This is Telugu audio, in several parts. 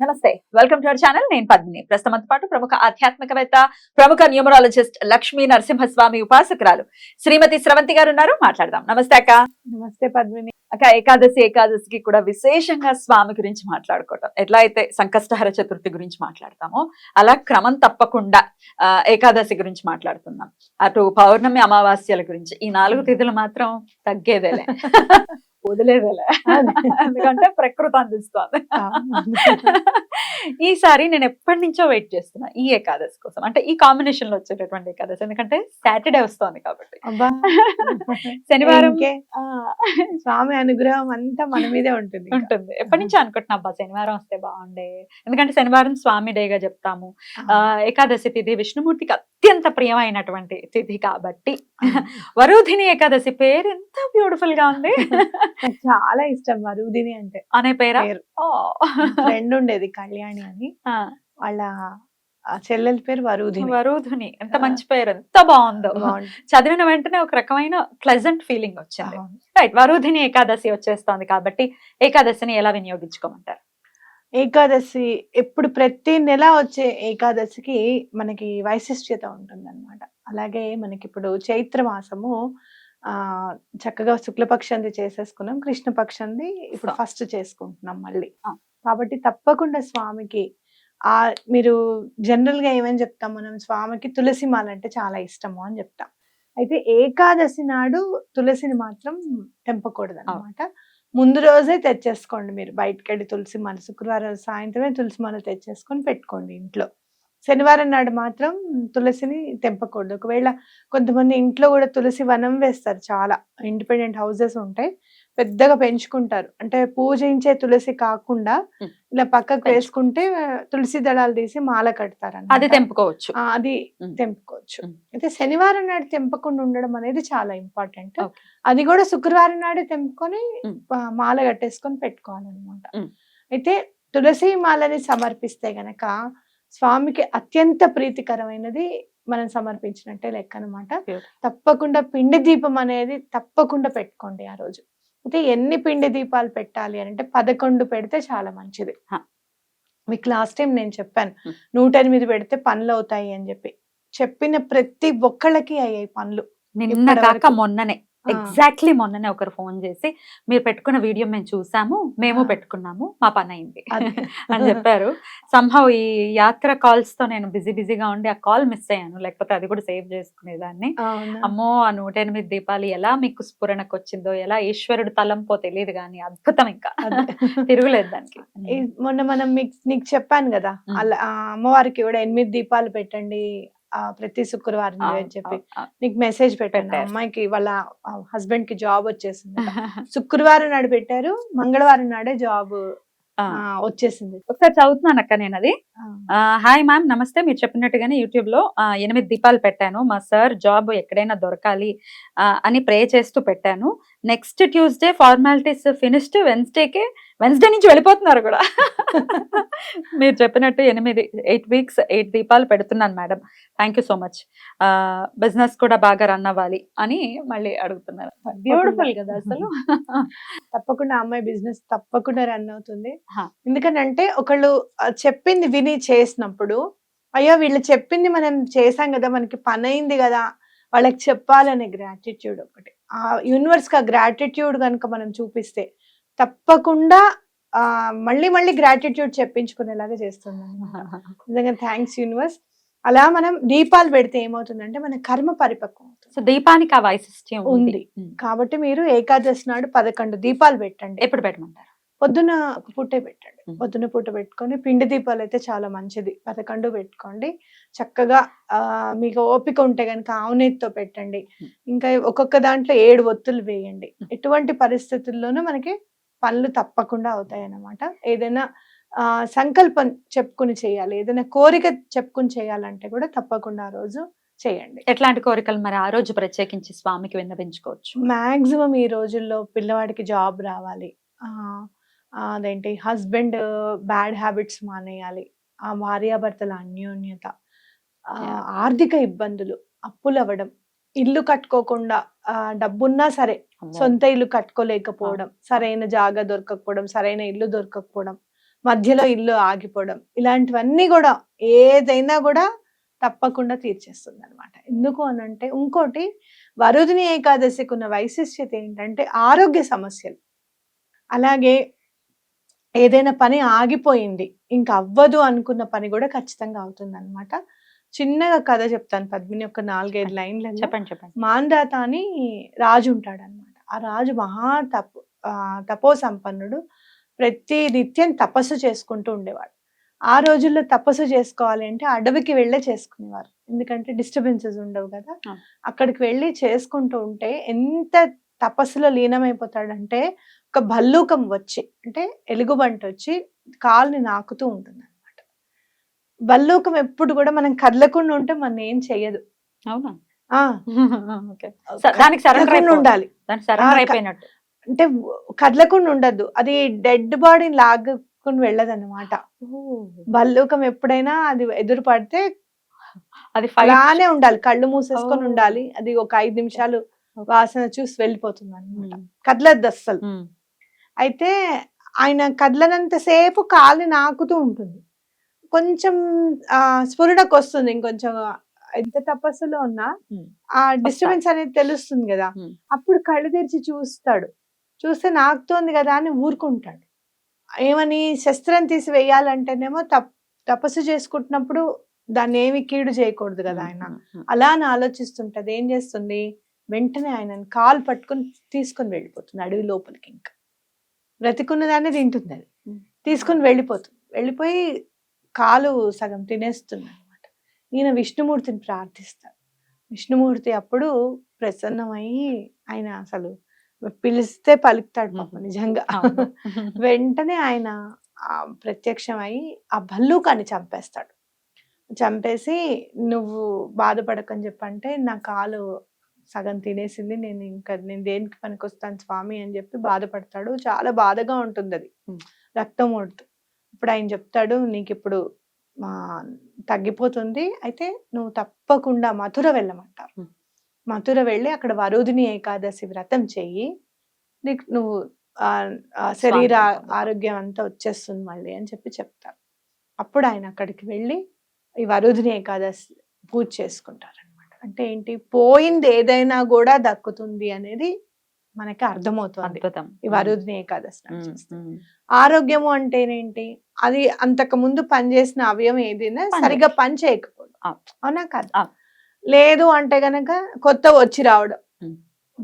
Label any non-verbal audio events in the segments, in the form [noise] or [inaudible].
నమస్తే. వెల్కమ్ టు అవర్ ఛానల్ నేను పద్మిని. ప్రస్తుతంతో పాటు ప్రముఖ ఆధ్యాత్మికవేత్త ప్రముఖ న్యూమరాలజిస్ట్ లక్ష్మీ నరసింహస్వామి ఉపాసకురాలు శ్రీమతి స్రవంతి గారు ఉన్నారు. మాట్లాడదాం. నమస్తే అక్క. నమస్తే పద్మిని. అక్క ఏకాదశి ఏకాదశికి కూడా విశేషంగా స్వామి గురించి మాట్లాడుకోవటం. ఎట్లా అయితే సంకష్టహర చతుర్థి గురించి మాట్లాడతామో అలా క్రమం తప్పకుండా ఆ, ఏకాదశి గురించి మాట్లాడుతున్నాం అటు పౌర్ణమి అమావాస్యల గురించి. ఈ నాలుగు తిథులు మాత్రం తగ్గేదేలే. [laughs] వదిలేదేలే ఎందుకంటే ప్రకృతి అందిస్తోంది. [laughs] ఈసారి నేను ఎప్పటి నుంచో వెయిట్ చేస్తున్నా ఈ ఏకాదశి కోసం. అంటే ఈ కాంబినేషన్లో వచ్చేటటువంటి ఏకాదశి. ఎందుకంటే సాటర్డే వస్తోంది కాబట్టి. [laughs] శనివారం స్వామి అనుగ్రహం అంతా మన మీదే ఉంటుంది. ఉంటుంది. ఎప్పటి నుంచి అనుకుంటున్నా అబ్బా శనివారం వస్తే బాగుండే. ఎందుకంటే శనివారం స్వామి డేగా చెప్తాము. ఆ, ఏకాదశి తిథి విష్ణుమూర్తికి అత్యంత ప్రియమైనటువంటి తిథి కాబట్టి వరుధిని ఏకాదశి పేరు ఎంత బ్యూటిఫుల్గా ఉంది. [laughs] నాకు చాలా ఇష్టం వరుదిని అంటే. అనే పేరా. ఫ్రెండ్ ఉండేది కళ్యాణి అని. వాళ్ళ చెల్లెల పేరు వరుదిని వరుధిని ఎంత మంచి పేరు. ఎంత బాగుందో. చదివిన వెంటనే ఒక రకమైన ప్లెజెంట్ ఫీలింగ్ వచ్చింది. రైట్ వరుధిని ఏకాదశి వచ్చేస్తోంది కాబట్టి ఏకాదశిని ఎలా వినియోగించుకోమంటారు? ఏకాదశి ఎప్పుడు ప్రతి నెల వచ్చే ఏకాదశికి మనకి వైశిష్ట్యత ఉంటుంది అలాగే మనకి ఇప్పుడు చైత్ర మాసము చక్కగా శుక్లపక్షంది చేసేసుకున్నాం కృష్ణపక్షంది ఇప్పుడు. ఫస్ట్ చేసుకుంటున్నాం మళ్ళీ. కాబట్టి తప్పకుండా స్వామికి ఆ మీరు జనరల్గా ఏమని చెప్తాం మనం? స్వామికి తులసి మాల అంటే చాలా ఇష్టము అని చెప్తాం. అయితే ఏకాదశి నాడు తులసిని మాత్రం తెంపకూడదు అనమాట ముందు రోజే తెచ్చేసుకోండి మీరు. బయటకు వెళ్ళి తులసి మాల శుక్రవారం సాయంత్రమే తులసి మాల తెచ్చేసుకొని పెట్టుకోండి ఇంట్లో. శనివారం నాడు మాత్రం తులసిని తెంపకూడదు ఒకవేళ కొంతమంది ఇంట్లో కూడా తులసి వనం వేస్తారు చాలా ఇండిపెండెంట్ హౌసెస్ ఉంటాయి పెద్దగా పెంచుకుంటారు అంటే పూజించే తులసి కాకుండా. ఇలా పక్కకు వేసుకుంటే తులసి దళాలు తీసి మాల కడతారు అది తెంపుకోవచ్చు అది. తెంపుకోవచ్చు. అయితే శనివారం నాడు తెంపకుండా ఉండడం అనేది చాలా ఇంపార్టెంట్. అది కూడా శుక్రవారం నాడే తెంపుకొని మాల కట్టేసుకొని పెట్టుకోవాలన్నమాట. అయితే తులసి మాలని సమర్పిస్తే గనక స్వామికి అత్యంత ప్రీతికరమైనది మనం సమర్పించినట్టే లెక్క అనమాట. తప్పకుండా పిండి దీపం అనేది తప్పకుండా పెట్టుకోండి ఆ రోజు అయితే ఎన్ని పిండి దీపాలు పెట్టాలి అని అంటే పదకొండు పెడితే చాలా మంచిది. మీకు లాస్ట్ టైం నేను చెప్పాను Hmm. నూట ఎనిమిది పెడితే పనులు అవుతాయి అని చెప్పి చెప్పిన ప్రతి ఒక్కళ్ళకి అయ్యాయి పనులు నిన్న కాక. మొన్ననే. ఎగ్జాక్ట్లీ మొన్ననే ఒకరు ఫోన్ చేసి మీరు పెట్టుకున్న వీడియో మేము చూసాము మేము. పెట్టుకున్నాము మా పని అయింది. [laughs] అని చెప్పారు సంహవ్ ఈ యాత్ర కాల్స్తో నేను బిజీ బిజీగా ఉండి ఆ కాల్ మిస్ అయ్యాను లేకపోతే అది కూడా సేవ్ చేసుకునేదాన్ని? అమ్మో ఆ నూట ఎనిమిది దీపాలు ఎలా మీకు స్ఫురణకు వచ్చిందో ఎలా ఈశ్వరుడు తలంపో తెలియదు కానీ అద్భుతం ఇంకా. [laughs] తిరుగులేదు దానికి [laughs] మొన్న మనం మీకు నీకు చెప్పాను కదా. అలా అమ్మవారికి కూడా ఎనిమిది దీపాలు పెట్టండి ప్రతి శుక్రవారం అని చెప్పి నీకు మెసేజ్ పెట్టాను. అమ్మాయికి వాళ్ళ హస్బెండ్కి జాబ్ వచ్చేసింది. [laughs] శుక్రవారం నాడు పెట్టారు మంగళవారం నాడే జాబ్. వచ్చేసింది. ఒకసారి చదువుతున్నాను అక్క నేను అది. హాయ్ మ్యామ్ నమస్తే. మీరు చెప్పినట్టుగానే యూట్యూబ్లో ఎనిమిది దీపాలు పెట్టాను. మా సార్ జాబ్ ఎక్కడైనా దొరకాలి అని ప్రే చేస్తూ పెట్టాను. నెక్స్ట్ ట్యూస్డే ఫార్మాలిటీస్ ఫినిష్డ్ వెన్స్డేకే వెన్స్డే నుంచి వెళ్ళిపోతున్నారు కూడా. మీరు చెప్పినట్టు ఎనిమిది ఎయిట్ వీక్స్ ఎయిట్ దీపాలు పెడుతున్నాను madam. Thank you so much business కూడా బాగా రన్ అవ్వాలి అని మళ్ళీ అడుగుతున్నారు. బ్యూటిఫుల్ కదా అసలు. తప్పకుండా అమ్మాయి బిజినెస్ తప్పకుండా రన్ అవుతుంది. ఎందుకంటే ఒకళ్ళు చెప్పింది విని చేసినప్పుడు అయ్యో వీళ్ళు చెప్పింది మనం చేసాం కదా మనకి పని అయింది కదా వాళ్ళకి చెప్పాలనే గ్రాటిట్యూడ్ ఒకటి. ఆ యూనివర్స్కి ఆ గ్రాటిట్యూడ్ కనుక మనం చూపిస్తే తప్పకుండా ఆ మళ్ళీ మళ్ళీ గ్రాటిట్యూడ్ చెప్పించుకునేలాగా చేస్తుంది నిజంగా థ్యాంక్స్ యూనివర్స్ అలా మనం దీపాలు పెడితే ఏమవుతుందంటే మన కర్మ పరిపక్వం అవుతుంది. సో దీపానికి ఆ వైశిష్ట్యం ఉంది. కాబట్టి మీరు ఏకాదశి నాడు పదకొండు దీపాలు పెట్టండి. ఎప్పుడు పెట్టమంటారు? పొద్దున పూటే పెట్టండి. పొద్దున పూట పెట్టుకొని పిండి దీపాలు అయితే చాలా మంచిది. పదకొండు పెట్టుకోండి. చక్కగా ఆ మీకు ఓపిక ఉంటే కనుక ఆవునేతితో పెట్టండి. ఇంకా ఒక్కొక్క దాంట్లో ఏడు ఒత్తులు వేయండి. ఎటువంటి పరిస్థితుల్లోనూ మనకి పనులు తప్పకుండా అవుతాయి అన్నమాట ఏదైనా ఆ సంకల్పం చెప్పుకుని చేయాలి. ఏదైనా కోరిక చెప్పుకుని చేయాలంటే కూడా తప్పకుండా ఆ రోజు చేయండి. ఎట్లాంటి కోరికలు మరి ఆ రోజు ప్రత్యేకించి స్వామికి విన్నవించుకోవచ్చు? మాక్సిమం ఈ రోజుల్లో పిల్లవాడికి జాబ్ రావాలి. అదేంటి? హస్బెండ్ బ్యాడ్ హ్యాబిట్స్ మానేయాలి. ఆ భార్యాభర్తల అన్యోన్యత ఆ, Yeah. ఆర్థిక ఇబ్బందులు అప్పులు అవ్వడం ఇల్లు కట్టుకోకుండా ఆ, డబ్బున్నా సరే అమ్మో. సొంత ఇల్లు కట్టుకోలేకపోవడం సరైన జాగా దొరకకపోవడం సరైన ఇల్లు దొరకకపోవడం మధ్యలో ఇల్లు ఆగిపోవడం ఇలాంటివన్నీ కూడా ఏదైనా కూడా తప్పకుండా తీర్చేస్తుంది అనమాట ఎందుకు అని అంటే ఇంకోటి వరుదిని ఏకాదశికి ఉన్న వైశిష్ట్యత ఏంటంటే ఆరోగ్య సమస్యలు. అలాగే ఏదైనా పని ఆగిపోయింది ఇంకా అవ్వదు అనుకున్న పని కూడా ఖచ్చితంగా అవుతుంది అనమాట చిన్నగా కథ చెప్తాను పద్మిని ఒక నాలుగైదు లైన్లలో చెప్పండి చెప్పండి. మాందాత అని రాజు ఉంటాడు అనమాట ఆ రాజు మహా తపో ఆ, తపో సంపన్నుడు ప్రతి నిత్యం తపస్సు చేసుకుంటూ ఉండేవాడు. ఆ రోజుల్లో తపస్సు చేసుకోవాలి అంటే అడవికి వెళ్ళే చేసుకునేవారు. ఎందుకంటే డిస్టర్బెన్సెస్ ఉండవు కదా. అక్కడికి వెళ్ళి చేసుకుంటూ ఉంటే ఎంత తపస్సులో లీనమైపోతాడంటే ఒక భల్లూకం వచ్చి అంటే ఎలుగుబంటి వచ్చి కాలుని నాకుతూ ఉంటుంది అనమాట భల్లూకం ఎప్పుడు కూడా మనం కదలకుండా ఉంటే మనం ఏం చెయ్యదు. అవునా? దానికి సరెండర్ ఉండాలి. దానికి సరెండర్ ఆ, క- అయిపోయినట్టు. అంటే కదలకుండా ఉండద్దు. అది డెడ్ బాడీని లాగుకుని వెళ్ళదు అనమాట భల్లూకం ఎప్పుడైనా అది ఎదురు పడితే అది అలానే ఉండాలి. కళ్ళు మూసేసుకొని. ఉండాలి. అది ఒక ఐదు నిమిషాలు వాసన చూసి వెళ్ళిపోతుంది అనమాట కదలద్దు అస్సలు. అయితే ఆయన కదలనంత సేపు కాలు నాకుతూ ఉంటుంది. కొంచెం ఆ స్ఫురణకు వస్తుంది ఇంకొంచెం. ఎంత తపస్సులో ఉన్నా. ఆ డిస్టర్బెన్స్ అనేది తెలుస్తుంది కదా. అప్పుడు కళ్ళు తెరిచి చూస్తాడు. చూస్తే నాకుతోంది కదా అని ఊరుకుంటాడు. ఏమని శస్త్రం తీసి వేయాలంటేనేమో తప్ తపస్సు చేసుకుంటున్నప్పుడు దాన్ని ఏమి కీడు చేయకూడదు కదా ఆయన. అలా అని ఆలోచిస్తుంటది. ఏం చేస్తుంది? వెంటనే ఆయన కాలు పట్టుకుని తీసుకొని వెళ్ళిపోతుంది అడవి లోపలికి ఇంకా. బ్రతికున్న దాన్ని తింటుంది అది. తీసుకుని వెళ్ళిపోతుంది వెళ్ళిపోయి కాలు సగం తినేస్తుంది అనమాట ఈయన విష్ణుమూర్తిని ప్రార్థిస్తాడు విష్ణుమూర్తి అప్పుడు ప్రసన్నమయ్యి ఆయన అసలు పిలిస్తే పలుకుతాడు పాపం Mhm. నిజంగా. [laughs] వెంటనే ఆయన ప్రత్యక్షమై ఆ భల్లూకాన్ని చంపేస్తాడు చంపేసి నువ్వు బాధపడకని చెప్పంటే నా కాలు సగం తినేసింది నేను ఇంకా నేను దేనికి పనికొస్తాను స్వామి అని చెప్పి బాధపడతాడు. చాలా బాధగా ఉంటుంది అది. రక్తం ఓడుతూ ఇప్పుడు ఆయన చెప్తాడు నీకు ఇప్పుడు తగ్గిపోతుంది. అయితే నువ్వు తప్పకుండా మథుర వెళ్ళమంటారు. మథుర వెళ్ళి అక్కడ వరుదిని ఏకాదశి వ్రతం చెయ్యి. నీకు నువ్వు శరీర. ఆరోగ్యం అంతా వచ్చేస్తుంది మళ్ళీ అని చెప్పి చెప్తారు. అప్పుడు ఆయన అక్కడికి వెళ్ళి ఈ వరుదిని ఏకాదశి పూజ చేసుకుంటారు అంటే ఏంటి? పోయింది ఏదైనా కూడా దక్కుతుంది అనేది మనకి అర్థమవుతుంది. అద్భుతం. ఈ వరుదిని ఏకాదశి. ఆరోగ్యము అంటేనేంటి అది అంతకు ముందు పనిచేసిన అవయవం ఏదైనా సరిగా పని చేయకపోవడం. అవునా. కాదు. లేదు అంటే గనక కొత్త వచ్చి రావడం.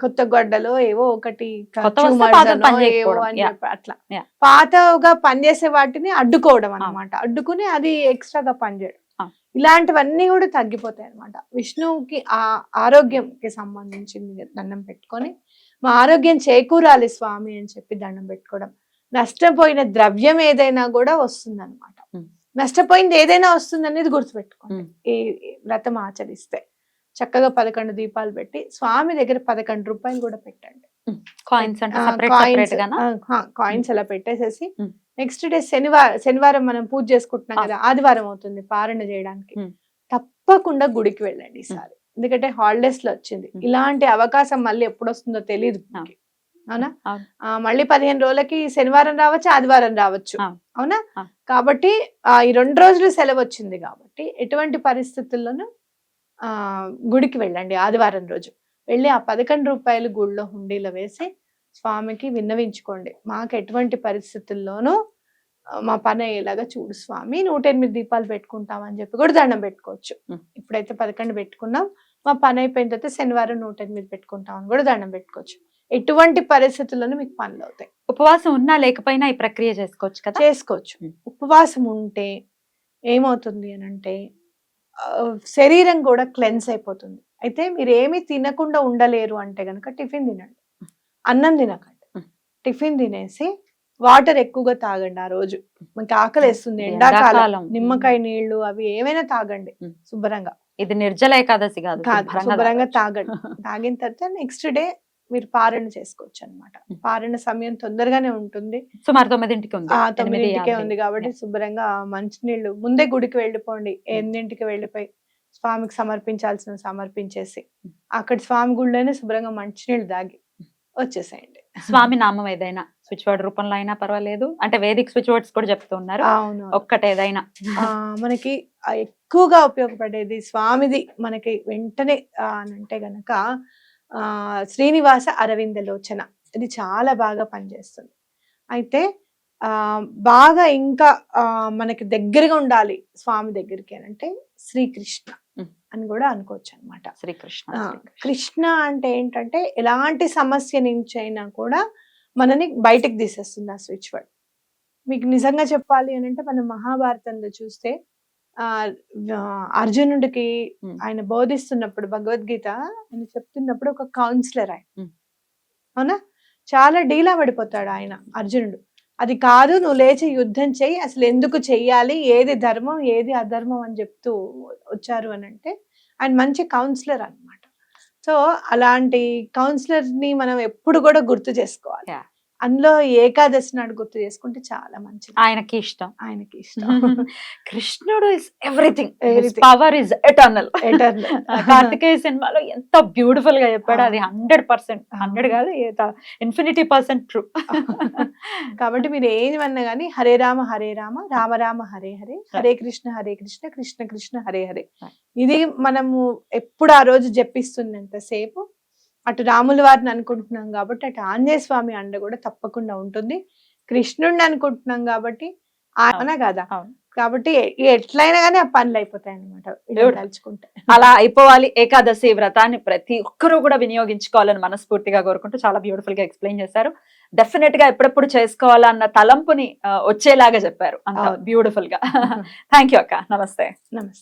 కొత్త గొడ్డలో ఏవో ఒకటి అట్లా. పాతగా పనిచేసే వాటిని అడ్డుకోవడం అన్నమాట. అడ్డుకుని అది ఎక్స్ట్రాగా పనిచేయడం. ఇలాంటివన్నీ కూడా తగ్గిపోతాయి అన్నమాట విష్ణువుకి ఆ ఆరోగ్యంకి సంబంధించింది దండం పెట్టుకొని మా ఆరోగ్యం చేకూరాలి స్వామి అని చెప్పి దండం పెట్టుకోవడం. నష్టపోయిన ద్రవ్యం ఏదైనా కూడా వస్తుంది అనమాట ఉమ్. నష్టపోయింది ఏదైనా వస్తుంది అనేది గుర్తుపెట్టుకోండి. ఈ వ్రతం ఆచరిస్తే. చక్కగా పదకొండు దీపాలు పెట్టి స్వామి దగ్గర పదకొండు రూపాయలు కూడా పెట్టండి. కాయిన్స్ కాయిన్స్ అలా పెట్టేసేసి. నెక్స్ట్ డే శనివారం శనివారం మనం పూజ చేసుకుంటున్నాం. కదా ఆదివారం అవుతుంది పారణ చేయడానికి. తప్పకుండా గుడికి వెళ్ళండి ఈసారి ఎందుకంటే హాలిడేస్లో వచ్చింది. ఇలాంటి అవకాశం మళ్ళీ ఎప్పుడు వస్తుందో తెలియదు. అవునా మళ్ళీ పదిహేను రోజులకి శనివారం రావచ్చు ఆదివారం రావచ్చు. అవునా. కాబట్టి ఆ, ఈ రెండు రోజులు సెలవు వచ్చింది కాబట్టి ఎటువంటి పరిస్థితుల్లోనూ ఆ గుడికి వెళ్ళండి ఆదివారం రోజు వెళ్ళి ఆ పదకొండు రూపాయలు గుడిలో హుండీలో వేసి స్వామికి విన్నవించుకోండి. మాకు ఎటువంటి పరిస్థితుల్లోనూ మా పని అయ్యేలాగా చూడు స్వామి నూట ఎనిమిది దీపాలు పెట్టుకుంటామని చెప్పి కూడా దండం పెట్టుకోవచ్చు. ఇప్పుడైతే పదకొండు పెట్టుకున్నాం. మా పని అయిపోయిన తర్వాత శనివారం నూట ఎనిమిది పెట్టుకుంటామని కూడా దండం పెట్టుకోవచ్చు. ఎటువంటి పరిస్థితుల్లోనూ మీకు పనులు అవుతాయి. ఉపవాసం ఉన్నా లేకపోయినా ఈ ప్రక్రియ చేసుకోవచ్చు కదా? చేసుకోవచ్చు. ఉపవాసం ఉంటే ఏమవుతుంది అని అంటే శరీరం కూడా క్లెన్స్ అయిపోతుంది. అయితే మీరు ఏమి తినకుండా ఉండలేరు అంటే గనక టిఫిన్ తినండి. అన్నం తినకండి. టిఫిన్ తినేసి వాటర్ ఎక్కువగా తాగండి ఆ రోజు. మనకి ఆకలి వేస్తుంది ఎండాకాలం. నిమ్మకాయ నీళ్ళు అవి ఏమైనా తాగండి. శుభ్రంగా. ఇది నిర్జల ఏకాదశి కాదు శుభ్రంగా. తాగండి. [laughs] తాగిన తర్వాత నెక్స్ట్ డే మీరు పారణ చేసుకోవచ్చు అనమాట. పారణ సమయం తొందరగానే ఉంటుంది. సుమారు తొమ్మిదింటికి ఉంది. తొమ్మిదింటికే. ఉంది కాబట్టి శుభ్రంగా మంచినీళ్ళు ముందే గుడికి వెళ్ళిపోండి. ఎనిమిదింటికి వెళ్ళిపోయి స్వామికి సమర్పించాల్సిన సమర్పించేసి అక్కడ స్వామి గుడిలోనే శుభ్రంగా మంచినీళ్ళు దాగి వచ్చేసేయండి. స్వామి నామం ఏదైనా స్విచ్ వర్డ్ రూపంలో అయినా పర్వాలేదు. అంటే వేదిక్ స్విచ్ వర్డ్స్ కూడా చెప్తున్నారు. అవును ఒక్కటి ఏదైనా. ఆ, మనకి ఎక్కువగా ఉపయోగపడేది స్వామిది మనకి వెంటనే అంటే గనక ఆ శ్రీనివాస అరవింద లోచన. ఇది చాలా బాగా పనిచేస్తుంది. అయితే ఆ బాగా ఇంకా మనకి దగ్గరగా ఉండాలి స్వామి దగ్గరికి అని అంటే శ్రీకృష్ణ. అని కూడా అనుకోవచ్చు అనమాట శ్రీకృష్ణ. కృష్ణ అంటే ఏంటంటే ఎలాంటి సమస్య నుంచి అయినా కూడా మనని బయటకు తీసేస్తుంది ఆ స్విచ్ వర్డ్ మీకు నిజంగా చెప్పాలి అని అంటే మనం మహాభారతంలో చూస్తే అర్జునుడికి. ఆయన బోధిస్తున్నప్పుడు భగవద్గీత ఆయన చెప్తున్నప్పుడు ఒక కౌన్సిలర్ ఆయన. అవునా చాలా డీలా పడిపోతాడు ఆయన అర్జునుడు అది కాదు నువ్వు లేచి యుద్ధం చెయ్యి అసలు ఎందుకు చెయ్యాలి ఏది ధర్మం ఏది అధర్మం అని చెప్తూ వచ్చారు అని అంటే అండ్ మంచి కౌన్సిలర్ అన్నమాట. సో అలాంటి కౌన్సిలర్ని మనం ఎప్పుడు కూడా గుర్తు చేసుకోవాలి. అందులో ఏకాదశి నాడు గుర్తు చేసుకుంటే చాలా మంచిది. ఆయనకి ఇష్టం. ఆయనకి [laughs] ఇష్టం. కృష్ణుడు is everything. Power is eternal Eternal. [laughs] Karthikeya సినిమాలో ఎంత బ్యూటిఫుల్గా చెప్పాడు. అది. హండ్రెడ్ పర్సెంట్ హండ్రెడ్ కాదు ఇన్ఫినిటీ పర్సెంట్ ట్రూ కాబట్టి మీరు ఏమన్నా కానీ హరే రామ హరే రామ రామ రామ హరే హరే హరే కృష్ణ హరే కృష్ణ కృష్ణ కృష్ణ హరే హరే. ఇది మనము ఎప్పుడు ఆ రోజు జపిస్తున్నంతసేపు అటు రాముల వారిని అనుకుంటున్నాం కాబట్టి అటు ఆంజనేయ స్వామి అండ కూడా తప్పకుండా ఉంటుంది. కృష్ణుడిని అనుకుంటున్నాం కాబట్టి ఆయన కదా. కాబట్టి ఎట్లయినా కానీ ఆ పనులు అయిపోతాయి అనమాట. తలుచుకుంటే. అలా అయిపోవాలి. ఏకాదశి వ్రతాన్ని ప్రతి ఒక్కరూ కూడా వినియోగించుకోవాలని మనస్ఫూర్తిగా కోరుకుంటూ చాలా బ్యూటిఫుల్గా ఎక్స్ప్లెయిన్ చేశారు. డెఫినెట్గా ఎప్పుడెప్పుడు చేసుకోవాలన్న తలంపుని వచ్చేలాగా చెప్పారు. అంత. బ్యూటిఫుల్గా. [laughs] థ్యాంక్ యూ అక్క. నమస్తే. నమస్తే.